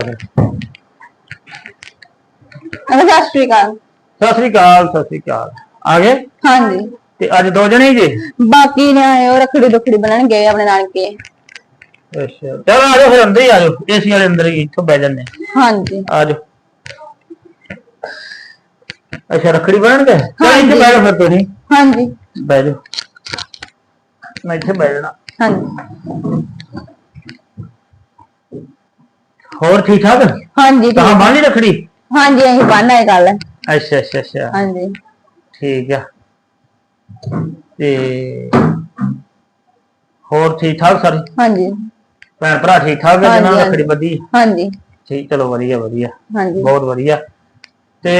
ਸਤਿ ਸ਼੍ਰੀ ਅਕਾਲ। ਸਤਿ ਸ੍ਰੀ ਅਕਾਲ ਸਤਿ ਸ੍ਰੀ ਅਕਾਲ। ਆ ਗਏ? ਹਾਂਜੀ। ਤੇ ਅੱਜ ਦੋ ਜਣੇ ਹੀ ਜੇ? ਬਾਕੀ ਨੇ ਆਏ ਉਹ ਰੱਖੜੀ ਦੁਖੜੀ ਬਣਨ ਗਏ ਆਪਣੇ ਨਾਨਕੇ। ਅੱਛਾ ਚਲੋ ਆ ਜਾਓ ਫਿਰ ਅੰਦਰ ਹੀ ਆ ਜਾਓ। ਏਸੀ ਵਾਲੇ ਅੰਦਰ ਹੀ ਇੱਥੋਂ ਬਹਿ ਜੰਨੇ ਹਾਂਜੀ। ਆ ਜਾਓ। ਅੱਛਾ ਰੱਖੜੀ ਬਣਨ ਗਏ? ਚਲੋ ਇੱਥੇ। ਬਹਿ ਜਾਓ ਫਿਰ ਤੁਸੀਂ। ਹਾਂਜੀ। ਬਹਿ ਜਾਓ। ਮੈਂ ਇੱਥੇ ਬਹਿ ਜਾਣਾ। ਹਾਂਜੀ। ਹੋਰ ਠੀਕ ਠਾਕ। ਹਾਂਜੀ ਤਾਂ ਠੀਕ। ਲਈ ਰੱਖੜੀ ਹਾਂਜੀ ਅਸੀਂ ਬੰਨ ਆਏ ਕੱਲ ਅੱਛਾ ਅੱਛਾ ਅੱਛਾ। ਹਾਂਜੀ। ਠੀਕ ਆ। ਤੇ ਹੋਰ ਠੀਕ ਠਾਕ ਸਾਰੇ? ਹਾਂਜੀ। ਭੈਣ ਭਰਾ ਠੀਕ ਠਾਕ ਹੈ ਹਾਂਜੀ, ਹਾਂਜੀ। ਰੱਖੜੀ ਬੱਧੀ ਹਾਂਜੀ। ਠੀਕ ਚਲੋ ਵਧੀਆ ਵਧੀਆ। ਹਾਂਜੀ। ਬਹੁਤ ਵਧੀਆ। ਤੇ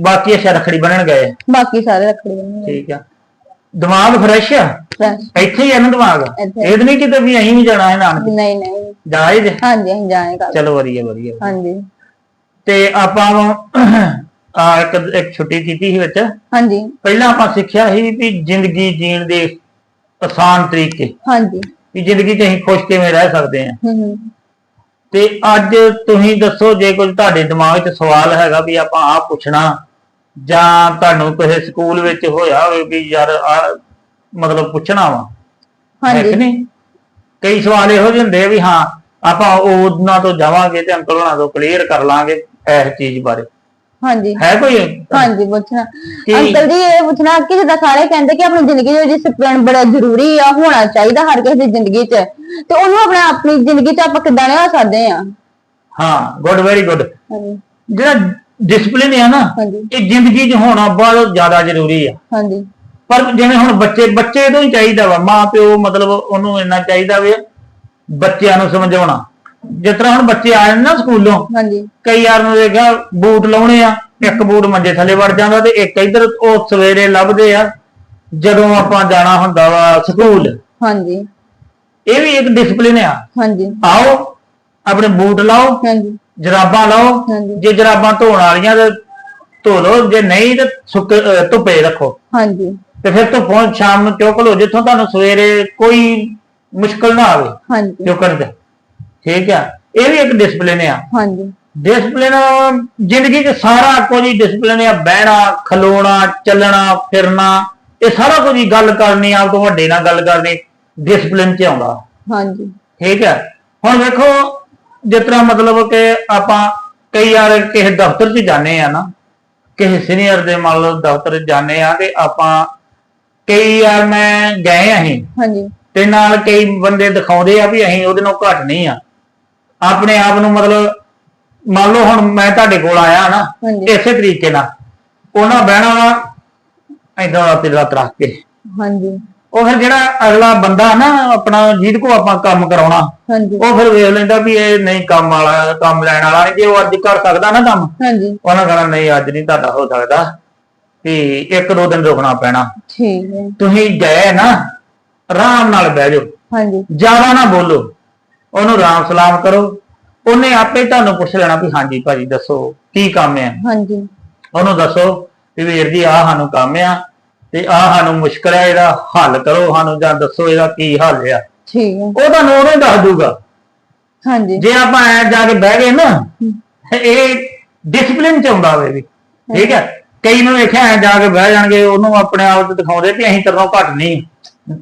ਬਾਕੀ ਅੱਛਾ ਰੱਖੜੀ ਬਣਨ ਗਏ? ਬਾਕੀ ਸਾਰੇ ਰੱਖੜੀ ਬੰਨ ਗਏ। ਠੀਕ ਆ। ਦਿਮਾਗ ਫਰੈਸ਼ ਆ। ਇੱਥੇ ਹੀ ਆ ਨਾ ਦਿਮਾਗ? ਇੱਥੇ। ਇਹ ਤਾਂ ਨਹੀਂ ਕਿਤੇ ਵੀ ਅਸੀਂ ਵੀ ਜਾਣਾ ਹੈ ਨਾਨਕ? ਨਹੀਂ ਨਹੀਂ। ਜਾ ਹੀ ਜੇ? ਹਾਂਜੀ ਅਸੀਂ ਜਾਏ ਕੱਲ ਚਲੋ ਵਧੀਆ ਵਧੀਆ। ਹਾਂਜੀ। ਤੇ ਆਪਾਂ ਆ ਇੱਕ ਇੱਕ ਛੁੱਟੀ ਕੀਤੀ ਸੀ ਵਿੱਚ। ਹਾਂਜੀ। ਪਹਿਲਾਂ ਆਪਾਂ ਸਿੱਖਿਆ ਸੀ ਵੀ ਜ਼ਿੰਦਗੀ ਜੀਣ ਦੇ ਆਸਾਨ ਤਰੀਕੇ। ਹਾਂਜੀ। ਵੀ ਜ਼ਿੰਦਗੀ 'ਚ ਅਸੀਂ ਖੁਸ਼ ਕਿਵੇਂ ਰਹਿ ਸਕਦੇ ਹਾਂ। ਤੇ ਅੱਜ ਤੁਸੀਂ ਦੱਸੋ ਜੇ ਕੋਈ ਤੁਹਾਡੇ ਦਿਮਾਗ 'ਚ ਸਵਾਲ ਹੈਗਾ ਵੀ ਆਪਾਂ ਆਹ ਪੁੱਛਣਾ ਜਾਂ ਤੁਹਾਨੂੰ ਕਿਸੇ ਸਕੂਲ ਵਿੱਚ ਹੋਇਆ ਹੋਵੇ ਵੀ ਯਾਰ ਆ ਮਤਲਬ ਪੁੱਛਣਾ ਵਾ। ਹੈ ਕਿ ਹਾਂਜੀ ਨਹੀਂ? ਕਈ ਸਵਾਲ ਇਹੋ ਜਿਹੇ ਹੁੰਦੇ ਵੀ ਹਾਂ ਆਪਾਂ ਉਹਨਾਂ ਤੋਂ ਜਾਵਾਂਗੇ ਤੇ ਅੰਕਲ ਉਹਨਾਂ ਤੋਂ ਕਲੀਅਰ ਕਰ ਲਾਂਗੇ ਇਸ ਚੀਜ਼ ਬਾਰੇ। ਹਾਂਜੀ। ਹੈ ਕੋਈ? ਹਾਂਜੀ ਪੁੱਛਣਾ। ਅੰਕਲ ਜੀ ਇਹ ਪੁੱਛਣਾ ਕਿ ਜਿੱਦਾਂ ਸਾਰੇ ਕਹਿੰਦੇ ਕਿ ਆਪਣੀ ਜ਼ਿੰਦਗੀ ਦੇ ਵਿੱਚ ਡਿਸਪਲਿਨ ਬੜਾ ਜ਼ਰੂਰੀ ਆ ਹੋਣਾ ਚਾਹੀਦਾ ਹਰ ਕਿਸੇ ਦੀ ਜ਼ਿੰਦਗੀ 'ਚ। ਤੇ ਉਹਨੂੰ ਆਪਣੇ ਆਪਣੀ ਜ਼ਿੰਦਗੀ 'ਚ ਆਪਾਂ ਕਿੱਦਾਂ ਲਿਆ ਸਕਦੇ ਆ? ਹਾਂ ਗੁੱਡ ਵੈਰੀ ਗੁੱਡ ਜਿਹੜਾ ਡਿਸਪਲਿਨ ਹੈ ਨਾ ਇਹ ਜ਼ਿੰਦਗੀ 'ਚ ਹੋਣਾ ਬਹੁਤ ਜ਼ਿਆਦਾ ਜ਼ਰੂਰੀ ਆ। ਹਾਂਜੀ। ਪਰ ਜਿਵੇਂ ਹੁਣ ਬੱਚੇ ਬੱਚੇ ਤੋਂ ਹੀ ਚਾਹੀਦਾ ਵਾ ਮਾਂ ਪਿਓ ਮਤਲਬ ਉਹਨੂੰ ਇੰਨਾ ਚਾਹੀਦਾ ਵੀ ਬੱਚਿਆਂ ਨੂੰ ਸਮਝਾਉਣਾ। ਜਿਸ ਤਰ੍ਹਾਂ ਹੁਣ ਬੱਚੇ ਆ ਜਾਂਦੇ ਨਾ ਸਕੂਲੋਂ ਹਾਂਜੀ। ਕਈ ਯਾਰ ਨੂੰ ਦੇਖਿਆ ਬੂਟ ਲਾਉਣੇ ਆ ਇੱਕ ਬੂਟ ਮੰਜੇ ਥੱਲੇ ਵੜ ਜਾਂਦਾ ਤੇ ਇੱਕ ਇੱਧਰ ਉਹ ਸਵੇਰੇ ਲੱਭਦੇ ਆ ਜਦੋਂ ਆਪਾਂ ਜਾਣਾ ਹੁੰਦਾ ਵਾ ਸਕੂਲ। ਹਾਂਜੀ। ਇਹ ਵੀ ਇੱਕ ਡਿਸਪਲਿਨ ਆ। ਹਾਂਜੀ। ਆਓ ਆਪਣੇ ਬੂਟ ਲਾਓ ਹਾਂਜੀ। ਜਰਾਬਾਂ ਲਾਓ। ਜੇ ਜਰਾਬਾਂ ਧੋਣ ਵਾਲੀਆਂ ਤੇ ਧੋ ਲਓ ਜੇ ਨਹੀਂ ਤੇ ਸੁੱਕ ਧੁੱਪੇ ਰੱਖੋ। ਹਾਂਜੀ। ਤੇ ਫਿਰ ਤੋਂ ਪਹੁੰਚ ਸ਼ਾਮ ਨੂੰ ਚੁੱਕ ਲਓ ਜਿੱਥੋਂ ਤੁਹਾਨੂੰ ਸਵੇਰੇ ਕੋਈ ਮੁਸ਼ਕਲ ਨਾ ਆਵੇ ਹਾਂਜੀ। ਚੁੱਕਣ ਠੀਕ ਆ? ਇਹ ਵੀ ਇੱਕ ਡਿਸਪਲਿਨ ਆ। ਹਾਂਜੀ। ਡਿਸਪਲਿਨ ਜ਼ਿੰਦਗੀ 'ਚ ਸਾਰਾ ਕੁਝ ਹੀ ਡਿਸਪਲਿਨ ਆ। ਬਹਿਣਾ ਖਲੋਣਾ ਚੱਲਣਾ ਫਿਰਨਾ ਇਹ ਸਾਰਾ ਕੁਝ ਹੀ ਗੱਲ ਕਰਨੀ ਆਪ ਤੋਂ ਵੱਡੇ ਨਾਲ ਗੱਲ ਕਰਨੀ ਡਿਸਪਲਿਨ 'ਚ ਆਉਂਦਾ। ਹਾਂਜੀ। ਠੀਕ ਹੈ ਹੁਣ ਵੇਖੋ ਜਿਸ ਤਰ੍ਹਾਂ ਮਤਲਬ ਕਿ ਆਪਾਂ ਕਈ ਵਾਰ ਕਿਸੇ ਦਫ਼ਤਰ 'ਚ ਜਾਂਦੇ ਆ ਨਾ ਕਿਸੇ ਸੀਨੀਅਰ ਦੇ ਮੰਨ ਲਓ ਦਫ਼ਤਰ ਜਾਂਦੇ ਆ ਤੇ ਆਪਾਂ ਕਈ ਵਾਰ ਮੈਂ ਗਏ ਅਸੀਂ ਹਾਂਜੀ। ਤੇ ਨਾਲ ਕਈ ਬੰਦੇ ਦਿਖਾਉਂਦੇ ਆ ਵੀ ਅਸੀਂ ਉਹਦੇ ਨਾਲੋਂ ਘੱਟ ਨਹੀਂ ਆ। ਆਪਣੇ ਆਪ ਨੂੰ ਮਤਲਬ ਮੰਨ ਲਓ ਹੁਣ ਮੈਂ ਤੁਹਾਡੇ ਕੋਲ ਆਇਆ ਨਾ ਹਾਂਜੀ। ਇਸੇ ਤਰੀਕੇ ਨਾਲ। ਉਹਨਾਂ ਬਹਿਣਾ ਵਾ ਏਦਾਂ ਤੇ ਰੱਖ ਰੱਖ ਕੇ। ਹਾਂਜੀ। ਉਹ ਫਿਰ ਜਿਹੜਾ ਅਗਲਾ ਬੰਦਾ ਨਾ ਆਪਣਾ ਜਿਹਦੇ ਕੋ ਆਪਾਂ ਕੰਮ ਕਰਾਉਣਾ ਹਾਂਜੀ। ਉਹ ਫਿਰ ਵੇਖ ਲੈਂਦਾ ਵੀ ਇਹ ਨਹੀਂ ਕੰਮ ਵਾਲਾ ਕੰਮ ਲੈਣ ਵਾਲਾ ਨਹੀਂ ਜੇ ਉਹ ਅੱਜ ਕਰ ਸਕਦਾ ਨਾ ਕੰਮ ਹਾਂਜੀ। ਉਹਨਾਂ ਕਹਣਾ ਨਹੀਂ ਅੱਜ ਨਹੀਂ ਤੁਹਾਡਾ ਹੋ ਸਕਦਾ। ਵੀ ਇੱਕ ਦੋ ਦਿਨ ਰੁਕਣਾ ਪੈਣਾ। ਠੀਕ ਹੈ। ਤੁਸੀਂ ਗਏ ਨਾ ਆਰਾਮ ਨਾਲ ਬਹਿ ਜਾਓ। ਹਾਂਜੀ। ਜ਼ਿਆਦਾ ਨਾ ਬੋਲੋ। ਉਹਨੂੰ ਰਾਮ ਸਲਾਮ ਕਰੋ। ਉਹਨੇ ਆਪੇ ਤੁਹਾਨੂੰ ਪੁੱਛ ਲੈਣਾ ਵੀ ਹਾਂਜੀ ਭਾਜੀ ਦੱਸੋ ਕੀ ਕੰਮ ਹੈ? ਹਾਂਜੀ। ਉਹਨੂੰ ਦੱਸੋ ਵੀ ਵੀਰ ਜੀ ਆਹ ਸਾਨੂੰ ਕੰਮ ਆ ਤੇ ਆਹ ਸਾਨੂੰ ਮੁਸ਼ਕਲ ਹੈ ਇਹਦਾ ਹੱਲ ਕਰੋ ਸਾਨੂੰ ਜਾਂ ਦੱਸੋ ਇਹਦਾ ਕੀ ਹੱਲ ਆ। ਠੀਕ ਹੈ। ਉਹ ਤੁਹਾਨੂੰ ਉਹਨੇ ਦੱਸ ਦੂਗਾ। ਹਾਂਜੀ। ਜੇ ਆਪਾਂ ਐ ਜਾ ਕੇ ਬਹਿ ਗਏ ਨਾ ਇਹ ਡਿਸਪਲਿਨ ਚ ਆਉਂਦਾ ਵੇ ਵੀ। ਠੀਕ ਹੈ? ਕਈ ਨੂੰ ਵੇਖਿਆ ਐ ਜਾ ਕੇ ਬਹਿ ਜਾਣਗੇ ਉਹਨੂੰ ਆਪਣੇ ਆਪ ਤੇ ਦਿਖਾਉਂਦੇ ਵੀ ਅਸੀਂ ਤੇਰੇ ਨਾਲੋਂ ਘੱਟ ਨਹੀਂ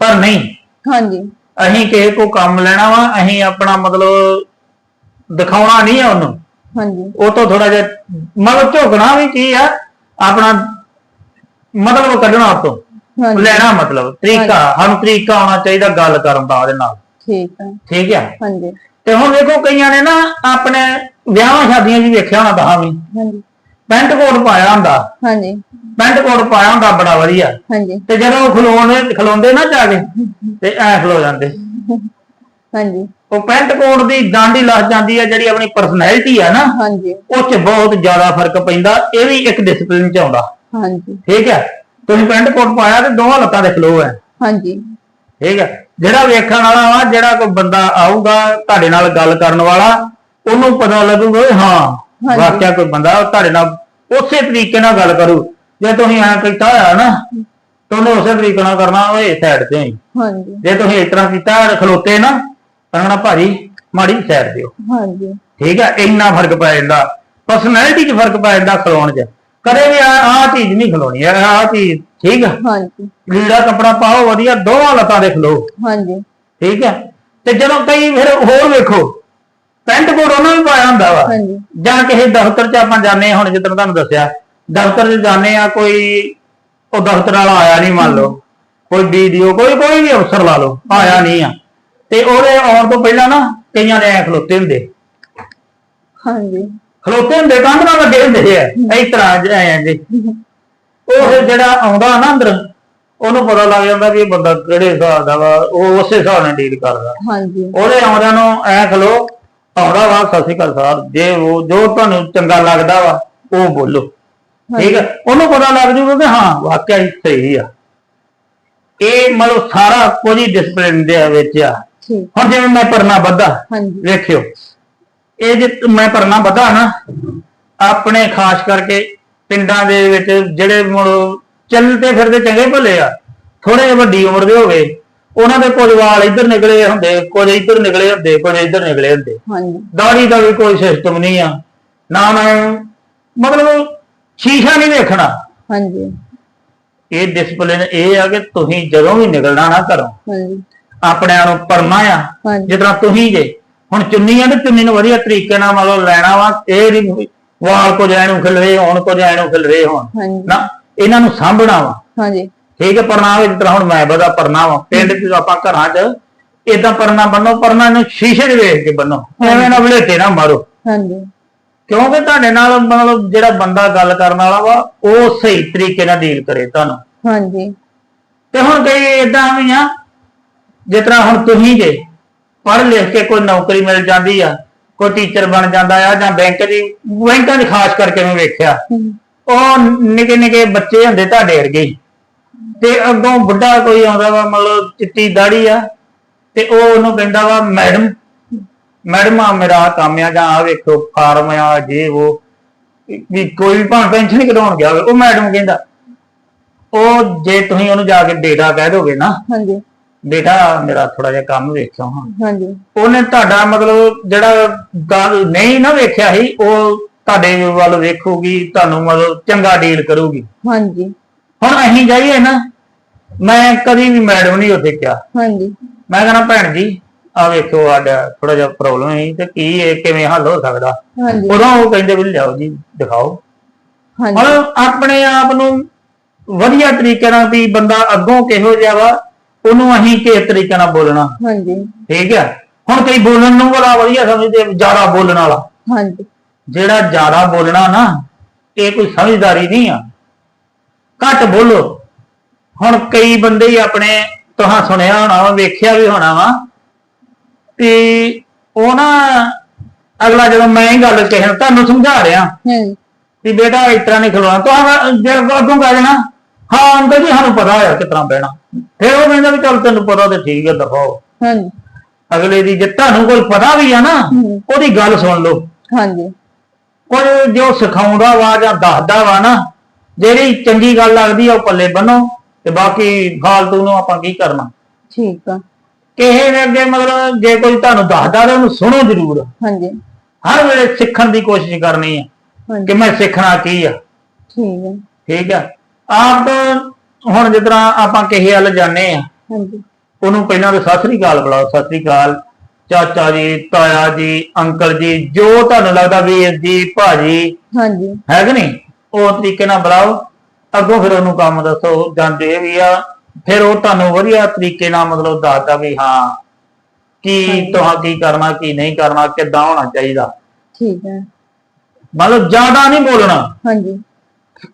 ਪਰ ਨਹੀਂ। ਹਾਂਜੀ। ਅਸੀਂ ਕਿਸੇ ਕੋ ਕੰਮ ਲੈਣਾ ਵਾ ਅਸੀਂ ਆਪਣਾ ਮਤਲਬ ਦਿਖਾਉਣਾ ਨਹੀਂ ਆ ਉਹਨੂੰ। ਹਾਂਜੀ। ਉਹ ਤੋਂ ਥੋੜਾ ਜਿਹਾ ਮਤਲਬ ਝੁਕਣਾ ਵੀ ਕੀ ਆ ਆਪਣਾ ਮਤਲਬ ਕੱਢਣਾ ਤੋਂ ਹਾਂਜੀ। ਲੈਣਾ ਮਤਲਬ ਤਰੀਕਾ ਸਾਨੂੰ ਤਰੀਕਾ ਆਉਣਾ ਚਾਹੀਦਾ ਗੱਲ ਕਰਨ ਦਾ ਉਹਦੇ ਨਾਲ। ਠੀਕ ਹੈ ਠੀਕ ਆ? ਹਾਂਜੀ। ਤੇ ਹੁਣ ਵੇਖੋ ਕਈਆਂ ਨੇ ਨਾ ਆਪਣੇ ਵਿਆਹਾਂ ਸ਼ਾਦੀਆਂ 'ਚ ਵੇਖਿਆ ਹੋਣਾ ਦਹਾਂ ਵੀ। ਹਾਂਜੀ। ਪੈਂਟ ਕੋਟ ਪਾਇਆ ਹੁੰਦਾ। ਹਾਂਜੀ। ਪੈਂਟ ਕੋਟ ਪਾਇਆ ਹੁੰਦਾ ਬੜਾ ਵਧੀਆ। ਹਾਂਜੀ। ਤੇ ਜਦੋਂ ਖਲੋਣੇ ਖਲੋਂਦੇ ਨਾ ਜਾ ਕੇ ਤੇ ਐ ਖਲੋ ਜਾਂਦੇ। ਹਾਂਜੀ। ਉਹ ਪੈਂਟ ਕੋਟ ਦੀ ਡਾਂਡੀ ਲੱਗ ਜਾਂਦੀ ਆ ਜਿਹੜੀ ਆਪਣੀ ਪਰਸਨੈਲਿਟੀ ਆ ਨਾ ਹਾਂਜੀ। ਉਹ 'ਚ ਬਹੁਤ ਜ਼ਿਆਦਾ ਫ਼ਰਕ ਪੈਂਦਾ ਇਹ ਵੀ ਇੱਕ ਡਿਸਪਲਿਨ 'ਚ ਆਉਂਦਾ। ਹਾਂਜੀ। ਠੀਕ ਹੈ? ਤੁਸੀਂ ਪੈਂਟ ਕੋਟ ਪਾਇਆ ਤੇ ਦੋਵਾਂ ਲੱਤਾਂ ਦੇ ਖਲੋ ਹੈ ਹਾਂਜੀ। ਠੀਕ ਹੈ? ਜਿਹੜਾ ਵੇਖਣ ਵਾਲਾ ਵਾ ਜਿਹੜਾ ਕੋਈ ਬੰਦਾ ਆਊਗਾ ਤੁਹਾਡੇ ਨਾਲ ਗੱਲ ਕਰਨ ਵਾਲਾ ਉਹਨੂੰ ਪਤਾ ਲੱਗੂਗਾ ਹਾਂ ਹਾਂਜੀ। ਵਾਕਿਆ ਕੋਈ ਬੰਦਾ ਤੁਹਾਡੇ ਨਾਲ ਉਸੇ ਤਰੀਕੇ ਨਾਲ ਗੱਲ ਕਰੂ। ਜੇ ਤੁਸੀਂ ਐਂ ਕੀਤਾ ਹੋਇਆ ਨਾ ਤਾਂ ਉਹਨੇ ਉਸੇ ਤਰੀਕੇ ਨਾਲ ਕਰਨਾ ਓਏ ਸਾਈਡ ਤੇ ਹਾਂਜੀ। ਜੇ ਤੁਸੀਂ ਇਸ ਤਰ੍ਹਾਂ ਕੀਤਾ ਖਲੋਤੇ ਨਾ ਤਾਂ ਕਹਿਣਾ ਭਾਜੀ ਮਾੜੀ ਸਾਈਡ ਦਿਓ। ਹਾਂਜੀ। ਠੀਕ ਹੈ ਇੰਨਾ ਫ਼ਰਕ ਪੈ ਜਾਂਦਾ। ਪਰਸਨੈਲਿਟੀ 'ਚ ਫ਼ਰਕ ਪੈ ਜਾਂਦਾ ਖਲੋਣ 'ਚ। ਕਦੇ ਵੀ ਆਹ ਚੀਜ਼ ਨਹੀਂ ਖਲੋਣੀ ਆ ਆਹ ਚੀਜ਼ ਠੀਕ ਆ? ਹਾਂਜੀ। ਲੀੜਾ ਕੱਪੜਾ ਪਾਓ ਵਧੀਆ ਦੋਵਾਂ ਲੱਤਾਂ ਦੇ ਖਲੋ। ਹਾਂਜੀ। ਠੀਕ ਹੈ ਤੇ ਜਦੋਂ ਕਈ ਫਿਰ ਹੋਰ ਵੇਖੋ ਪੈਂਟ ਕੋਟ ਉਹਨਾਂ ਵੀ ਪਾਇਆ ਹੁੰਦਾ ਵਾ। ਹਾਂਜੀ। ਜਾਂ ਕਿਸੇ ਦਫ਼ਤਰ 'ਚ ਆਪਾਂ ਜਾਂਦੇ ਹਾਂ ਹੁਣ ਜਿੱਦਾਂ ਤੁਹਾਨੂੰ ਦੱਸਿਆ ਦਫ਼ਤਰ 'ਚ ਜਾਂਦੇ ਆ ਕੋਈ ਉਹ ਦਫ਼ਤਰ ਵਾਲਾ ਆਇਆ ਨਹੀਂ ਮੰਨ ਲਓ। ਕੋਈ ਵੀਡੀਓ ਕੋਈ ਕੋਈ ਵੀ ਅਫਸਰ ਲਾ ਲਓ ਆਇਆ ਨਹੀਂ ਆ। ਤੇ ਉਹਦੇ ਆਉਣ ਤੋਂ ਪਹਿਲਾਂ ਨਾ ਕਈਆਂ ਦੇ ਐ ਖਲੋਤੇ ਹੁੰਦੇ। ਹਾਂਜੀ। ਖਲੋਤੇ ਹੁੰਦੇ ਕੰਧ ਨਾਲ ਲੱਗੇ ਹੁੰਦੇ ਆ। ਇਸ ਤਰ੍ਹਾਂ ਐ ਜੀ। ਉਹ ਫਿਰ ਜਿਹੜਾ ਆਉਂਦਾ ਨਾ ਅੰਦਰ ਉਹਨੂੰ ਪਤਾ ਲੱਗ ਜਾਂਦਾ ਵੀ ਇਹ ਬੰਦਾ ਕਿਹੜੇ ਹਿਸਾਬ ਦਾ ਵਾ ਉਹ ਉਸੇ ਹਿਸਾਬ ਨਾਲ ਡੀਲ ਕਰਦਾ। ਹਾਂਜੀ। ਉਹਦੇ ਆਉਂਦਿਆਂ ਨੂੰ ਐ ਖਲੋ ਆਉਂਦਾ ਵਾ ਸਤਿ ਸ਼੍ਰੀ ਅਕਾਲ ਸਾਹਿਬ ਜੇ ਉਹ ਜੋ ਤੁਹਾਨੂੰ ਚੰਗਾ ਲੱਗਦਾ ਵਾ ਉਹ ਬੋਲੋ। ਠੀਕ ਹੈ? ਉਹਨੂੰ ਪਤਾ ਲੱਗ ਜੂਗਾ ਕਿ ਹਾਂ ਵਾਕਿਆ ਹੀ ਸਹੀ ਆ। ਇਹ ਮਤਲਬ ਸਾਰਾ ਕੁਝ ਹੀ ਡਿਸਪਲਿਨ ਦੇ ਵਿੱਚ ਆ। ਹੁਣ ਜਿਵੇਂ ਮੈਂ ਪਰਨਾ ਬੱਧਾ ਵੇਖਿਓ। ਇਹ ਜੇ ਮੈਂ ਪਰਨਾ ਬੱਧਾ ਨਾ ਆਪਣੇ ਖਾਸ ਕਰਕੇ ਪਿੰਡਾਂ ਦੇ ਵਿੱਚ ਜਿਹੜੇ ਮਤਲਬ ਚੱਲਦੇ ਫਿਰਦੇ ਚੰਗੇ ਭਲੇ ਆ ਥੋੜੇ ਵੱਡੀ ਉਮਰ ਦੇ ਹੋ ਗਏ। ਉਹਨਾਂ ਦੇ ਕੁਝ ਵਾਲ ਇੱਧਰ ਨਿਕਲੇ ਹੁੰਦੇ ਕੁਝ ਇੱਧਰ ਨਿਕਲੇ ਹੁੰਦੇ ਕੁਝ ਇੱਧਰ ਨਿਕਲੇ ਹੁੰਦੇ। ਹਾਂਜੀ। ਦਾੜੀ ਦਾ ਵੀ ਕੋਈ ਸਿਸਟਮ ਨਹੀਂ ਆ। ਨਾ ਮੈਂ ਮਤਲਬ ਸ਼ੀਸ਼ਾ ਨਹੀਂ ਵੇਖਣਾ। ਹਾਂਜੀ। ਇਹ ਡਿਸਪਲਿਨ ਇਹ ਆ ਕਿ ਤੁਸੀਂ ਜਦੋਂ ਵੀ ਨਿਕਲਣਾ ਨਾ ਘਰੋਂ ਹਾਂਜੀ। ਆਪਣਿਆਂ ਨੂੰ ਪਰਨਾ ਆ ਤਰ੍ਹਾਂ ਤੁਸੀਂ ਜੇ। ਹੁਣ ਚੁੰਨੀ ਆ ਤੇ ਚੁੰਨੀ ਨੂੰ ਵਧੀਆ ਤਰੀਕੇ ਨਾਲ ਮਤਲਬ ਲੈਣਾ ਵਾ ਇਹ ਨਹੀਂ ਵਾਲ ਕੋ ਜਾਣ ਨੂੰ ਖਿਲਰੇ ਹੋਣ ਕੋ ਜਾਣ ਨੂੰ ਖਿਲਰੇ ਹੋਣ। ਨਾ ਇਹਨਾਂ ਨੂੰ ਸਾਂਭਣਾ ਵਾ। ਹਾਂਜੀ। ਠੀਕ ਹੈ ਪਰਨਾ ਜਿਸ ਤਰ੍ਹਾਂ ਹੁਣ ਮੈਂ ਬਦਾ ਪਰਨਾ ਵਾ ਪਿੰਡ 'ਚ ਆਪਾਂ ਘਰਾਂ 'ਚ ਇਦਾਂ ਪਰਨਾ ਬੰਨੋ ਪਰਨਾ ਨੂੰ ਸ਼ੀਸ਼ੇ 'ਚ ਵੇਖ ਕੇ ਬੰਨੋ। ਐਵੇਂ ਨਾ ਵਲੇਟੇ ਨਾ ਮਾਰੋ। ਹਾਂਜੀ। ਕਿਉਂਕਿ ਤੁਹਾਡੇ ਨਾਲ ਮਤਲਬ ਜਿਹੜਾ ਬੰਦਾ ਗੱਲ ਕਰਨ ਵਾਲਾ ਵਾ ਉਹ ਸਹੀ ਤਰੀਕੇ ਨਾਲ ਡੀਲ ਕਰੇ ਤੁਹਾਨੂੰ। ਹਾਂਜੀ। ਤੇ ਹੁਣ ਕਈ ਇਦਾਂ ਵੀ ਆ ਜਿਸ ਤਰ੍ਹਾਂ ਹੁਣ ਤੁਸੀਂ ਜੇ ਪੜ੍ਹ ਲਿਖ ਕੇ ਕੋਈ ਨੌਕਰੀ ਮਿਲ ਜਾਂਦੀ ਆ ਕੋਈ ਟੀਚਰ ਬਣ ਜਾਂਦਾ ਆ ਜਾਂ ਬੈਂਕ ਦੀ ਬੈਂਕਾਂ ਦੀ ਖਾਸ ਕਰਕੇ ਮੈਂ ਵੇਖਿਆ। ਉਹ ਨਿੱਕੇ ਨਿੱਕੇ ਬੱਚੇ ਹੁੰਦੇ ਤੁਹਾਡੇ ਵਰਗੇ। ਹੀ। ਤੇ ਅੱਗੋਂ ਬੁੱਢਾ ਕੋਈ ਆਉਂਦਾ ਵਾ ਮਤਲਬ ਚਿੱਟੀ ਦਾੜੀ ਆ ਤੇ ਉਹ ਉਹਨੂੰ ਕਹਿੰਦਾ ਵਾ ਮੈਡਮ ਮੈਡਮ ਆ ਮੇਰਾ ਕੰਮ ਆ ਜਾਂ ਆ ਵੇਖੋ ਫਾਰਮ ਆ ਜੇ ਉਹ ਵੀ ਕੋਈ ਵੀ ਭਾਂ ਪੈਨਸ਼ਨ ਹੀ ਕਢਾਉਣ ਗਿਆ ਹੋਵੇ। ਉਹ ਮੈਡਮ ਕਹਿੰਦਾ ਉਹ ਜੇ ਤੁਸੀਂ ਉਹਨੂੰ ਜਾ ਕੇ ਬੇਟਾ ਕਹਿ ਦੋਗੇ ਨਾ ਹਾਂਜੀ। ਬੇਟਾ ਮੇਰਾ ਥੋੜਾ ਜਿਹਾ ਕੰਮ ਵੇਖਿਓ ਹਾਂ। ਹਾਂਜੀ। ਉਹਨੇ ਤੁਹਾਡਾ ਮਤਲਬ ਜਿਹੜਾ ਗੱਲ ਨਹੀਂ ਨਾ ਵੇਖਿਆ ਸੀ ਉਹ ਤੁਹਾਡੇ ਵੱਲ ਵੇਖੂਗੀ ਤੁਹਾਨੂੰ ਮਤਲਬ ਚੰਗਾ ਡੀਲ ਕਰੂਗੀ। ਹਾਂਜੀ। ਹੁਣ ਅਸੀਂ ਜਾਈਏ ਨਾ ਮੈਂ ਕਦੀ ਵੀ ਮੈਡਮ ਨਹੀਂ ਉੱਥੇ ਕਿਹਾ। ਹਾਂਜੀ। ਮੈਂ ਕਹਿੰਦਾ ਭੈਣ ਜੀ ਆ ਵੇਖੋ ਸਾਡਾ ਥੋੜਾ ਜਿਹਾ ਪ੍ਰੋਬਲਮ ਹੈ ਤੇ ਕੀ ਇਹ ਕਿਵੇਂ ਹੱਲ ਹੋ ਸਕਦਾ? ਹਾਂਜੀ। ਉਦੋਂ ਉਹ ਕਹਿੰਦੇ ਵੀ ਲਿਆਓ ਜੀ ਦਿਖਾਓ। ਹਾਂਜੀ। ਹੁਣ ਆਪਣੇ ਆਪ ਨੂੰ ਵਧੀਆ ਤਰੀਕੇ ਨਾਲ ਵੀ ਬੰਦਾ ਅੱਗੋਂ ਕਿਹੋ ਜਿਹਾ ਵਾ ਉਹਨੂੰ ਅਸੀਂ ਕਿਸ ਤਰੀਕੇ ਨਾਲ ਬੋਲਣਾ? ਹਾਂਜੀ। ਠੀਕ ਹੈ? ਹੁਣ ਕਈ ਬੋਲਣ ਨੂੰ ਬੜਾ ਵਧੀਆ ਸਮਝਦੇ ਜ਼ਿਆਦਾ ਬੋਲਣ ਵਾਲਾ। ਹਾਂਜੀ। ਜਿਹੜਾ ਜ਼ਿਆਦਾ ਬੋਲਣਾ ਨਾ ਇਹ ਕੋਈ ਸਮਝਦਾਰੀ ਨਹੀਂ ਆ। ਘੱਟ ਬੋਲੋ। ਹੁਣ ਕਈ ਬੰਦੇ ਹੀ ਆਪਣੇ ਤੁਹਾਂ ਸੁਣਿਆ ਹੋਣਾ ਵਾ ਵੇਖਿਆ ਵੀ ਹੋਣਾ ਵਾ ਤੇ ਉਹ ਨਾ ਅਗਲਾ ਜਦੋਂ ਮੈਂ ਹੀ ਗੱਲ ਕਹਿਣ ਤੁਹਾਨੂੰ ਸਮਝਾ ਰਿਹਾ। ਹਾਂਜੀ ਵੀ ਬੇਟਾ ਇਸ ਤਰ੍ਹਾਂ ਨਹੀਂ ਖਲੋਣਾ ਤਾਂ ਜੇ ਅੱਗੋਂ ਕਹਿ ਦੇਣਾ ਹਾਂ ਅੰਕਲ ਜੀ ਸਾਨੂੰ ਪਤਾ ਹੋਇਆ ਕਿਸ ਤਰ੍ਹਾਂ ਬਹਿਣਾ। ਫਿਰ ਉਹ ਕਹਿੰਦਾ ਵੀ ਚੱਲ ਤੈਨੂੰ ਪਤਾ ਤੇ ਠੀਕ ਹੈ ਦਿਖਾਓ। ਹਾਂਜੀ। ਅਗਲੇ ਦੀ ਜੇ ਤੁਹਾਨੂੰ ਕੋਈ ਪਤਾ ਵੀ ਆ ਨਾ। ਉਹਦੀ ਗੱਲ ਸੁਣ ਲਓ। ਹਾਂਜੀ। ਕੋਈ ਜੋ ਸਿਖਾਉਂਦਾ ਵਾ ਜਾਂ ਦੱਸਦਾ ਵਾ ਨਾ ਜਿਹੜੀ ਚੰਗੀ ਗੱਲ ਲੱਗਦੀ ਆ ਉਹ ਪੱਲੇ ਬੰਨੋ ਤੇ ਬਾਕੀ ਫਾਲਤੂ ਨੂੰ ਆਪਾਂ ਕੀ ਕਰਨਾ? ਠੀਕ ਆ। ਕਿਸੇ ਦੇ ਅੱਗੇ ਮਤਲਬ ਜੇ ਕੋਈ ਤੁਹਾਨੂੰ ਦੱਸਦਾ ਤਾਂ ਉਹਨੂੰ ਸੁਣੋ ਜ਼ਰੂਰ। ਹਾਂਜੀ। ਹਰ ਵੇਲੇ ਸਿੱਖਣ ਦੀ ਕੋਸ਼ਿਸ਼ ਕਰਨੀ ਹਾਂਜੀ। ਕਿ ਮੈਂ ਸਿੱਖਣਾ ਕੀ ਆ। ਠੀਕ ਆ। ਠੀਕ ਆ। ਆਪ ਹੁਣ ਜਿਸ ਤਰ੍ਹਾਂ ਆਪਾਂ ਕਿਸੇ ਵੱਲ ਜਾਂਦੇ ਆ ਹਾਂਜੀ। ਉਹਨੂੰ ਪਹਿਲਾਂ ਤਾਂ ਸਤਿ ਸ੍ਰੀ ਅਕਾਲ ਬੁਲਾਓ ਸਤਿ ਸ੍ਰੀ ਅਕਾਲ। ਚਾਚਾ ਜੀ ਤਾਇਆ ਜੀ ਅੰਕਲ ਜੀ ਜੋ ਤੁਹਾਨੂੰ ਲੱਗਦਾ ਵੀਰ ਜੀ ਭਾਜੀ ਹਾਂਜੀ। ਹੈ ਕਿ ਨਹੀਂ? ਉਹ ਤਰੀਕੇ ਨਾਲ ਬੁਲਾਓ ਅੱਗੋਂ ਫਿਰ ਉਹਨੂੰ ਕੰਮ ਦੱਸੋ ਜਾਂਦੇ ਵੀ ਆ ਫਿਰ ਉਹ ਤੁਹਾਨੂੰ ਵਧੀਆ ਤਰੀਕੇ ਨਾਲ ਮਤਲਬ ਦੱਸਦਾ ਵੀ ਹਾਂ ਕੀ ਤੁਹਾਂ ਕੀ ਕਰਨਾ ਕੀ ਨਹੀਂ ਕਰਨਾ ਕਿੱਦਾਂ ਹੋਣਾ ਚਾਹੀਦਾ। ਠੀਕ ਆ ਮਤਲਬ ਜ਼ਿਆਦਾ ਨਹੀਂ ਬੋਲਣਾ। ਹਾਂਜੀ।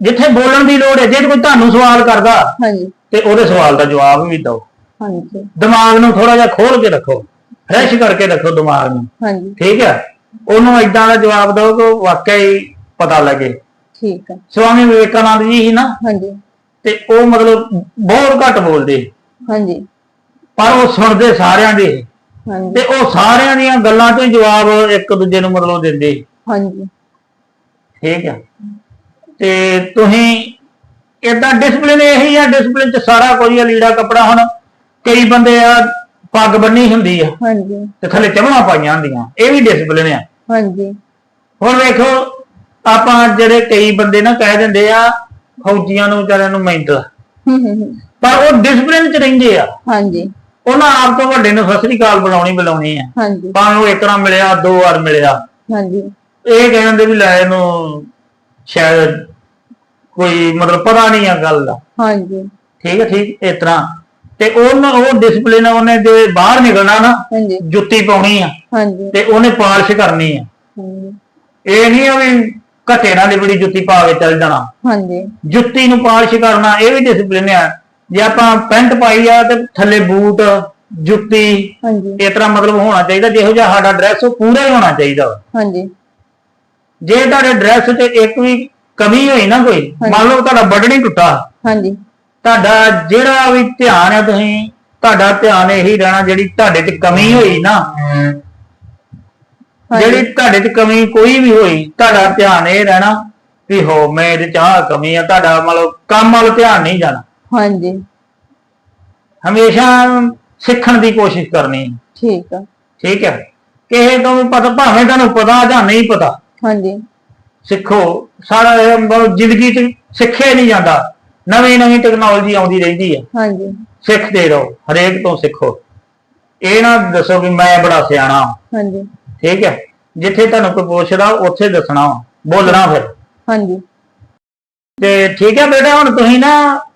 ਜਿੱਥੇ ਬੋਲਣ ਦੀ ਲੋੜ ਹੈ ਜੇ ਕੋਈ ਤੁਹਾਨੂੰ ਸਵਾਲ ਕਰਦਾ ਹਾਂਜੀ। ਤੇ ਉਹਦੇ ਸਵਾਲ ਦਾ ਜਵਾਬ ਵੀ ਦਿਓ। ਹਾਂਜੀ। ਦਿਮਾਗ ਨੂੰ ਥੋੜਾ ਜਿਹਾ ਖੋਲ ਕੇ ਰੱਖੋ ਫਰੈਸ਼ ਕਰਕੇ ਰੱਖੋ ਦਿਮਾਗ ਨੂੰ। ਹਾਂਜੀ। ਠੀਕ ਹੈ? ਉਹਨੂੰ ਇਦਾਂ ਦਾ ਜਵਾਬ ਦਿਓ ਕਿ ਵਾਕਿਆ ਹੀ ਪਤਾ ਲੱਗੇ। ਠੀਕ ਆ। ਸਵਾਮੀ ਵਿਵੇਕਾਨੰਦ ਜੀ ਸੀ ਨਾ ਹਾਂਜੀ। ਤੇ ਉਹ ਮਤਲਬ ਬਹੁਤ ਘੱਟ ਬੋਲਦੇ। ਹਾਂਜੀ। ਪਰ ਉਹ ਸੁਣਦੇ ਸਾਰਿਆਂ ਦੇ। ਹਾਂਜੀ। ਤੇ ਉਹ ਸਾਰਿਆਂ ਦੀਆਂ ਗੱਲਾਂ ਤੋਂ ਹੀ ਜਵਾਬ ਇੱਕ ਦੂਜੇ ਨੂੰ ਮਤਲਬ ਦਿੰਦੇ। ਹਾਂਜੀ। ਠੀਕ ਹੈ ਤੇ ਤੁਸੀਂ ਇਦਾਂ ਡਿਸਪਲਿਨ ਇਹੀ ਆ ਡਿਸਪਲਿਨ ਚ ਸਾਰਾ ਕੁਝ ਆ ਲੀੜਾ ਕੱਪੜਾ ਹੁਣ ਕਈ ਬੰਦੇ ਆ ਪੱਗ ਬੰਨੀ ਹੁੰਦੀ ਆ। ਹਾਂਜੀ। ਤੇ ਥੱਲੇ ਚਮੜਾ ਪਾਈਆਂ ਹੁੰਦੀਆਂ। ਇਹ ਵੀ ਡਿਸਪਲਿਨ ਆ। ਹਾਂਜੀ। ਹੁਣ ਵੇਖੋ ਆਪਾਂ ਜਿਹੜੇ ਕਈ ਬੰਦੇ ਨਾ ਕਹਿ ਦਿੰਦੇ ਆ ਫੌਜੀਆਂ ਨੂੰ ਵਿਚਾਰਿਆਂ ਨੂੰ ਮੈਂਟਲ ਹੂੰ ਹੂੰ ਹੂੰ। ਪਰ ਉਹ ਡਿਸਪਲਿਨ ਚ ਰਹਿੰਦੇ ਆ। ਹਾਂਜੀ। ਉਹਨਾਂ ਆਪ ਤੋਂ ਵੱਡੇ ਨੂੰ ਸਤਿ ਸ੍ਰੀ ਅਕਾਲ ਬੁਲਾਉਣੀ ਬੁਲਾਉਣੀ ਆ। ਹਾਂਜੀ। ਭਾਵੇਂ ਉਹ ਇੱਕ ਵਾਰ ਮਿਲਿਆ ਦੋ ਵਾਰ ਮਿਲਿਆ। ਹਾਂਜੀ। ਇਹ ਕਹਿੰਦੇ ਵੀ ਲੈ ਇਹਨੂੰ ਸ਼ਾਇਦ ਕੋਈ ਮਤਲਬ ਪਤਾ ਨਹੀਂ ਆ ਗੱਲ ਦਾ। ਹਾਂਜੀ। ਠੀਕ ਹੈ ਠੀਕ? ਇਸ ਤਰ੍ਹਾਂ। ਤੇ ਉਹਨਾਂ ਉਹ ਡਿਸਪਲਿਨ ਉਹਨੇ ਜੇ ਬਾਹਰ ਨਿਕਲਣਾ ਨਾ ਹਾਂਜੀ। ਜੁੱਤੀ ਪਾਉਣੀ ਆ ਹਾਂਜੀ। ਤੇ ਉਹਨੇ ਪਾਲਿਸ਼ ਕਰਨੀ ਆ। ਹਾਂਜੀ। ਇਹ ਨਹੀਂ ਆ ਵੀ ਘੱਟੇ ਨਾਲ ਲਿਬੜੀ ਜੁੱਤੀ ਪਾ ਕੇ ਚੱਲ ਜਾਣਾ। ਹਾਂਜੀ। ਜੁੱਤੀ ਨੂੰ ਪਾਲਿਸ਼ ਕਰਨਾ ਇਹ ਵੀ ਡਿਸਪਲਿਨ ਆ। ਜੇ ਆਪਾਂ ਪੈਂਟ ਪਾਈ ਆ ਤੇ ਥੱਲੇ ਬੂਟ ਜੁੱਤੀ ਹਾਂਜੀ। ਇਸ ਤਰ੍ਹਾਂ ਮਤਲਬ ਹੋਣਾ ਚਾਹੀਦਾ ਜਿਹੋ ਜਿਹਾ ਸਾਡਾ ਡਰੈਸ ਉਹ ਪੂਰਾ ਹੀ ਹੋਣਾ ਚਾਹੀਦਾ। ਹਾਂਜੀ। ਜੇ ਤੁਹਾਡੇ ਡਰੈਸ ਤੇ ਇੱਕ ਵੀ ਕਮੀ ਹੋਈ ਨਾ ਕੋਈ ਮੰਨ ਲਓ ਤੁਹਾਡਾ ਬਟਨ ਹੀ ਟੁੱਟਾ। ਹਾਂਜੀ। ਤੁਹਾਡਾ ਜਿਹੜਾ ਵੀ ਧਿਆਨ ਹੈ ਤੁਸੀਂ ਤੁਹਾਡਾ ਧਿਆਨ ਇਹੀ ਰਹਿਣਾ ਜਿਹੜੀ ਤੁਹਾਡੇ 'ਚ ਕਮੀ ਹੋਈ ਨਾ। ਜਿਹੜੀ ਤੁਹਾਡੇ 'ਚ ਕਮੀ ਕੋਈ ਵੀ ਹੋਈ ਤੁਹਾਡਾ ਧਿਆਨ ਇਹ ਰਹਿਣਾ ਵੀ ਹੋ ਮੈਂ ਇਹਦੇ 'ਚ ਆਹ ਕਮੀ ਆ ਤੁਹਾਡਾ ਮਤਲਬ ਕੰਮ ਵੱਲ ਧਿਆਨ ਨਹੀਂ ਜਾਣਾ। ਹਾਂਜੀ। ਹਮੇਸ਼ਾ ਸਿੱਖਣ ਦੀ ਕੋਸ਼ਿਸ਼ ਕਰਨੀ। ਠੀਕ ਆ। ਠੀਕ ਹੈ ਕਿਸੇ ਤੋਂ ਵੀ ਪਤਾ ਭਾਵੇਂ ਤੁਹਾਨੂੰ ਪਤਾ ਜਾਂ ਨਹੀਂ ਪਤਾ। ਹਾਂਜੀ। ਸਿੱਖੋ ਸਾਰਾ ਇਹ ਮਤਲਬ ਜ਼ਿੰਦਗੀ 'ਚ ਸਿੱਖਿਆ ਨਹੀਂ ਜਾਂਦਾ। ਨਵੀਂ ਨਵੀਂ ਟੈਕਨੋਲੋਜੀ ਆਉਂਦੀ ਰਹਿੰਦੀ ਹੈ ਹਾਂਜੀ। ਸਿੱਖਦੇ ਰਹੋ ਹਰੇਕ ਤੋਂ ਸਿੱਖੋ। ਇਹ ਨਾ ਦੱਸੋ ਵੀ ਮੈਂ ਬੜਾ ਸਿਆਣਾ। ਹਾਂ ਹਾਂਜੀ। ਠੀਕ ਹੈ? ਜਿੱਥੇ ਤੁਹਾਨੂੰ ਕੋਈ ਪੁੱਛਦਾ ਉੱਥੇ ਦੱਸਣਾ ਵਾ, ਬੋਲਣਾ ਫਿਰ। ਹਾਂਜੀ। ਤੇ ਠੀਕ ਹੈ ਬੇਟਾ ਹੁਣ ਤੁਸੀਂ ਨਾ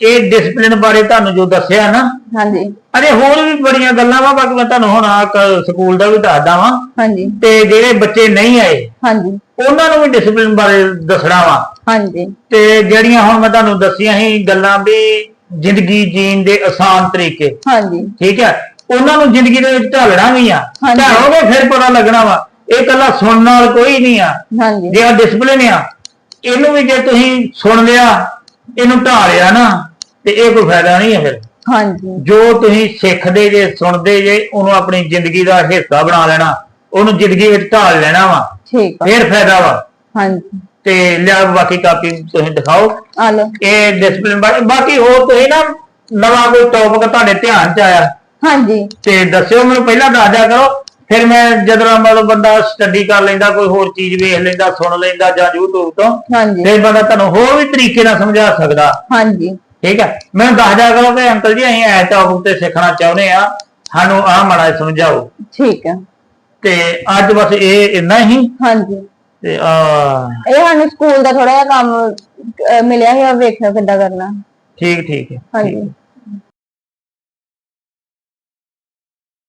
ਇਹ ਡਿਸਪਲਿਨ ਬਾਰੇ ਤੁਹਾਨੂੰ ਜੋ ਦੱਸਿਆ ਨਾ ਹਾਂਜੀ। ਅਰੇ ਹੋਰ ਵੀ ਬੜੀਆਂ ਗੱਲਾਂ ਵਾ ਬਾਕੀ ਮੈਂ ਤੁਹਾਨੂੰ ਹੁਣ ਆ ਸਕੂਲ ਦਾ ਵੀ ਦੱਸਦਾ ਵਾਂ। ਹਾਂਜੀ। ਤੇ ਜਿਹੜੇ ਬੱਚੇ ਨਹੀਂ ਆਏ ਹਾਂਜੀ। ਉਹਨਾਂ ਨੂੰ ਵੀ ਡਿਸਪਲਿਨ ਬਾਰੇ ਦੱਸਣਾ ਵਾ। ਹਾਂਜੀ। ਤੇ ਜਿਹੜੀਆਂ ਹੁਣ ਮੈਂ ਤੁਹਾਨੂੰ ਦੱਸੀਆਂ ਸੀ ਗੱਲਾਂ ਵੀ ਜ਼ਿੰਦਗੀ ਜੀਣ ਦੇ ਆਸਾਨ ਤਰੀਕੇ। ਹਾਂਜੀ। ਠੀਕ ਹੈ? ਉਹਨਾਂ ਨੂੰ ਜ਼ਿੰਦਗੀ ਦੇ ਵਿੱਚ ਢਾਲਣਾ ਵੀ ਆ। ਹਾਂਜੀ। ਢਾਲੋਗੇ ਫਿਰ ਪਤਾ ਲੱਗਣਾ ਵਾ ਇਹ ਕੱਲਾ ਸੁਣਨ ਨਾਲ ਕੋਈ ਨਹੀਂ ਆ। ਹਾਂਜੀ। ਜੇ ਆ ਡਿਸਪਲਿਨ ਆ ਇਹਨੂੰ ਵੀ ਜੇ ਤੁਸੀਂ ਸੁਣ ਲਿਆ ਇਹਨੂੰ ਢਾਲਿਆ ਨਾ ਤੇ ਇਹ ਕੋਈ ਫਾਇਦਾ ਨਹੀਂ ਹੈ ਫਿਰ। ਹਾਂਜੀ। ਜੋ ਤੁਸੀਂ ਸਿੱਖਦੇ ਜੇ ਸੁਣਦੇ ਜੇ ਉਹਨੂੰ ਆਪਣੀ ਜ਼ਿੰਦਗੀ ਦਾ ਹਿੱਸਾ ਬਣਾ ਲੈਣਾ ਉਹਨੂੰ ਜ਼ਿੰਦਗੀ ਵਿੱਚ ਢਾਲ ਲੈਣਾ ਵਾ ਠੀਕ ਆ। ਫਿਰ ਫਾਇਦਾ ਵਾ। ਹਾਂਜੀ। ਤੇ ਲਿਆ ਬਾਕੀ ਕਾਪੀ ਤੁਸੀਂ ਦਿਖਾਓ। ਆ ਲਓ। ਇਹ ਡਿਸਪਲਿਨ ਬਾਕੀ ਹੋਰ ਤੁਸੀਂ ਨਾ ਨਵਾਂ ਕੋਈ ਟੌਪਿਕ ਤੁਹਾਡੇ ਧਿਆਨ ਚ ਆਇਆ ਹਾਂਜੀ। ਤੇ ਦੱਸਿਓ ਮੈਨੂੰ ਪਹਿਲਾਂ ਦੱਸ ਦਿਆ ਕਰੋ। ਫਿਰ ਮੈਂ ਜਦੋਂ ਮਤਲਬ ਬੰਦਾ ਸਟੱਡੀ ਕਰ ਲੈਂਦਾ ਕੋਈ ਹੋਰ ਚੀਜ਼ ਵੇਖ ਲੈਂਦਾ ਸੁਣ ਲੈਂਦਾ ਜਾਂ YouTube ਤੋਂ ਹਾਂਜੀ। ਫਿਰ ਬੰਦਾ ਤੁਹਾਨੂੰ ਹੋਰ ਵੀ ਤਰੀਕੇ ਨਾਲ ਸਮਝਾ ਸਕਦਾ। ਹਾਂਜੀ। ਠੀਕ ਹੈ। ਮੈਨੂੰ ਦੱਸ ਦਿਆ ਕਰੋ ਕਿ ਅੰਕਲ ਜੀ ਅਸੀਂ ਐ ਟੌਪਿਕ ਤੇ ਸਿੱਖਣਾ ਚਾਹੁੰਦੇ ਆ ਸਾਨੂੰ ਆਹ ਮਾੜਾ ਸਮਝਾਓ। ਠੀਕ ਆ ਤੇ ਅੱਜ ਬਸ ਇਹ ਇੰਨਾ ਹੀ। ਹਾਂਜੀ। ਤੇ ਆ ਇਹ ਸਾਨੂੰ ਸਕੂਲ ਦਾ ਥੋੜਾ ਜਿਹਾ ਕੰਮ ਅਹ, ਮਿਲਿਆ ਹੈ ਵੇਖਿਓ ਕਿੱਦਾਂ ਕਰਨਾ। ਠੀਕ ਠੀਕ ਹੈ। ਹਾਂਜੀ।